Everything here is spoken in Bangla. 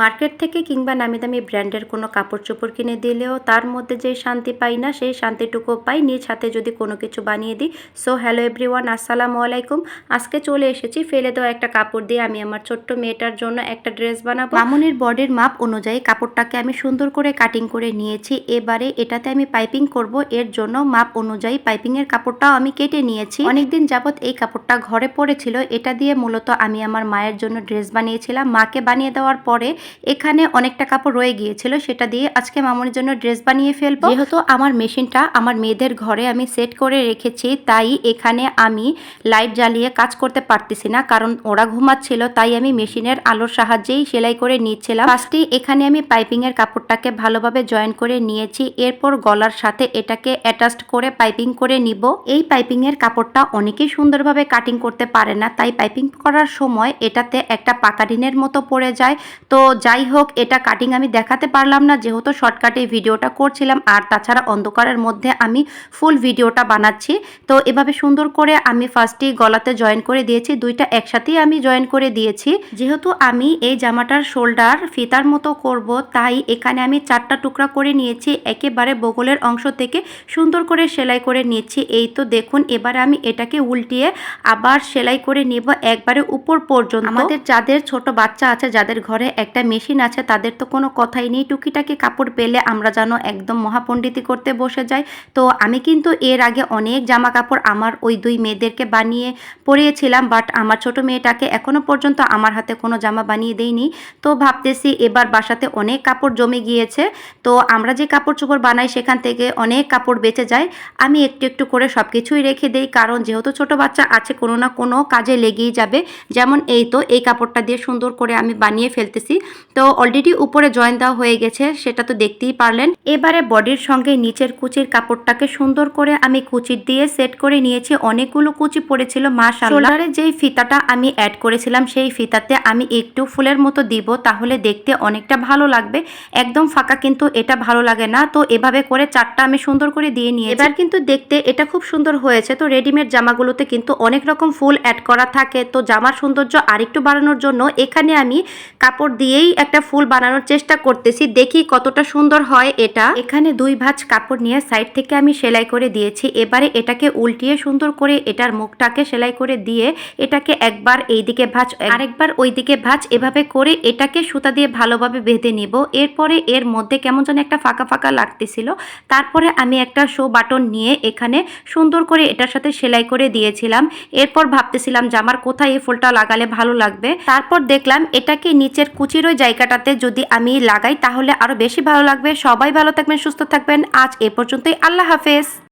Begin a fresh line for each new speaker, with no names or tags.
মার্কেট থেকে কিংবা নামি দামি ব্র্যান্ডের কোনো কাপড় চোপড় কিনে দিলেও তার মধ্যে যে শান্তি পাই না, সেই শান্তিটুকু পাই। নিজ হাতে যদি কোনো কিছু বানিয়ে দিই। সো হ্যালো এভরিওয়ান আসসালামু আলাইকুম। আজকে চলে এসেছি ফেলে দেওয়া একটা কাপড় দিয়ে আমি আমার ছোট্ট মেয়েটার জন্য একটা ড্রেস বানাবো। মামুনির বডির মাপ অনুযায়ী কাপড়টাকে আমি সুন্দর করে কাটিং করে নিয়েছি। এবারে এটাতে আমি পাইপিং করব। এর জন্য মাপ অনুযায়ী পাইপিং এর কাপড়টাও আমি কেটে নিয়েছি। অনেকদিন যাবৎ এই কাপড়টা ঘরে পড়েছিল। এটা দিয়ে মূলত আমি আমার মায়ের জন্য ড্রেস বানিয়েছিলাম। মাকে বানিয়ে দেওয়ার পরে এখানে অনেকটা কাপড় রয়ে গিয়েছিল, সেটা দিয়ে আজকে মামুনির জন্য ড্রেস বানিয়ে ফেলব। যেহেতু আমার মেশিনটা আমার মেয়েদের ঘরে আমি সেট করে রেখেছি, তাই এখানে আমি লাইট জ্বালিয়ে কাজ করতে পারতেছি না, কারণ ওরা ঘুমাচ্ছিল, তাই আমি মেশিনের আলোর সাহায্যেই সেলাই করে নিচ্ছিলাম। ফার্স্টে এখানে আমি পাইপিংয়ের কাপড়টাকে ভালোভাবে জয়েন করে নিয়েছি, এরপর গলার সাথে এটাকে অ্যাটাচড করে পাইপিং করে নিব। এই পাইপিংয়ের কাপড়টা অনেকেই সুন্দরভাবে কাটিং করতে পারে না, তাই পাইপিং করার সময় এটাতে একটা পাকা পাকাডিনের মতো পড়ে যায়, তো যাই হোক, এটা কাটিং আমি দেখাতে পারলাম না। যেহেতু শর্টকাটে ভিডিওটা করছিলাম, আর তাছাড়া অন্ধকারের মধ্যে আমি ফুল ভিডিওটা বানাচ্ছি। তো এভাবে সুন্দর করে আমি ফার্স্টেই গলাতে জয়েন করে দিয়েছি। দুইটা একসাথেই আমি জয়েন করে দিয়েছি। যেহেতু আমি এই জামাটার শোল্ডার ফিতার মতো করব, তাই এখানে আমি চারটা টুকরা করে নিয়েছি। একেবারে বগলের অংশ থেকে সুন্দর করে সেলাই করে নিয়েছি। এই তো দেখুন, এবারে আমি এটাকে উল্টিয়ে আবার সেলাই করে নিব একবারে উপর পর্যন্ত। আমাদের যাদের ছোট বাচ্চা আছে, যাদের ঘরে একটা মেশিন আছে, তাদের তো কোনো কথাই নেই। টুকিটাকি কাপড় পেলে আমরা যেন একদম মহাপণ্ডিতি করতে বসে যাই। তো আমি কিন্তু এর আগে অনেক জামা কাপড় আমার ওই দুই মেয়েদেরকে বানিয়ে পরিয়েছিলাম বাট আমার ছোট মেয়েটাকে এখনও পর্যন্ত আমার হাতে কোনো জামা বানিয়ে দেইনি। তো ভাবতেছি এবার বাসাতে অনেক কাপড় জমে গিয়েছে। তো আমরা যে কাপড় চোপড় বানাই, সেখান থেকে অনেক কাপড় বেঁচে যায়। আমি একটু একটু করে সব কিছুই রেখে দেই, কারণ যেহেতু ছোট বাচ্চা আছে, কোনো না কোনো কাজে লেগেই যাবে। যেমন এই তো, এই কাপড়টা দিয়ে সুন্দর করে আমি বানিয়ে ফেলতেছি। তো অলরেডি উপরে জয়েন দেওয়া হয়ে গেছে, সেটা তো দেখতেই পারলেন। এবারে বডির সঙ্গে নিচের কুচির কাপড়টাকে সুন্দর করে আমি কুচির দিয়ে সেট করে নিয়েছি। অনেকগুলো কুচি পড়েছিল, মাশাআল্লাহ। শোল্ডারে যেই ফিতাটা আমি অ্যাড করেছিলাম, সেই ফিতাতে আমি একটু ফুলের মতো দিব, তাহলে দেখতে অনেকটা ভালো লাগবে। একদম ফাঁকা কিন্তু এটা ভালো লাগে না। তো এভাবে করে চারটা আমি সুন্দর করে দিয়ে নিয়ে এবার কিন্তু দেখতে এটা খুব সুন্দর হয়েছে। তো রেডিমেড জামাগুলোতে কিন্তু অনেক রকম ফুল অ্যাড করা থাকে। তো জামার সৌন্দর্য আরেকটু বাড়ানোর জন্য এখানে আমি কাপড় দিয়েই একটা ফুল বানানোর চেষ্টা করতেছি। দেখি কতটা সুন্দর হয় এটা। এখানে দুই ভাঁজ কাপড় নিয়ে সাইড থেকে আমি সেলাই করে দিয়েছি। এবারে এটাকে উল্টিয়ে সুন্দর করে এটার মুখটাকে সেলাই করে দিয়ে এটাকে একবার এই দিকে ভাঁজ, আরেকবার ওই দিকে ভাঁজ এভাবে করে এটাকে সুতা দিয়ে ভালোভাবে বেঁধে নিব। এরপরে এর মধ্যে কেমন যেন একটা ফাঁকা ফাঁকা লাগতেছিল। তারপরে আমি একটা শো বাটন নিয়ে এখানে সুন্দর করে এটার সাথে সেলাই করে দিয়েছিলাম। এরপর ভাবতেছিলাম যে আমার কোথায় এই ফুলটা লাগালে ভালো লাগবে। তারপর দেখলাম এটাকে নিচের কুচির ওই জায়গাটাতে যদি আমি লাগাই, তাহলে আরও বেশি ভালো লাগবে। সবাই ভালো থাকবেন, সুস্থ থাকবেন। আজ এ পর্যন্তই। আল্লাহ হাফেজ।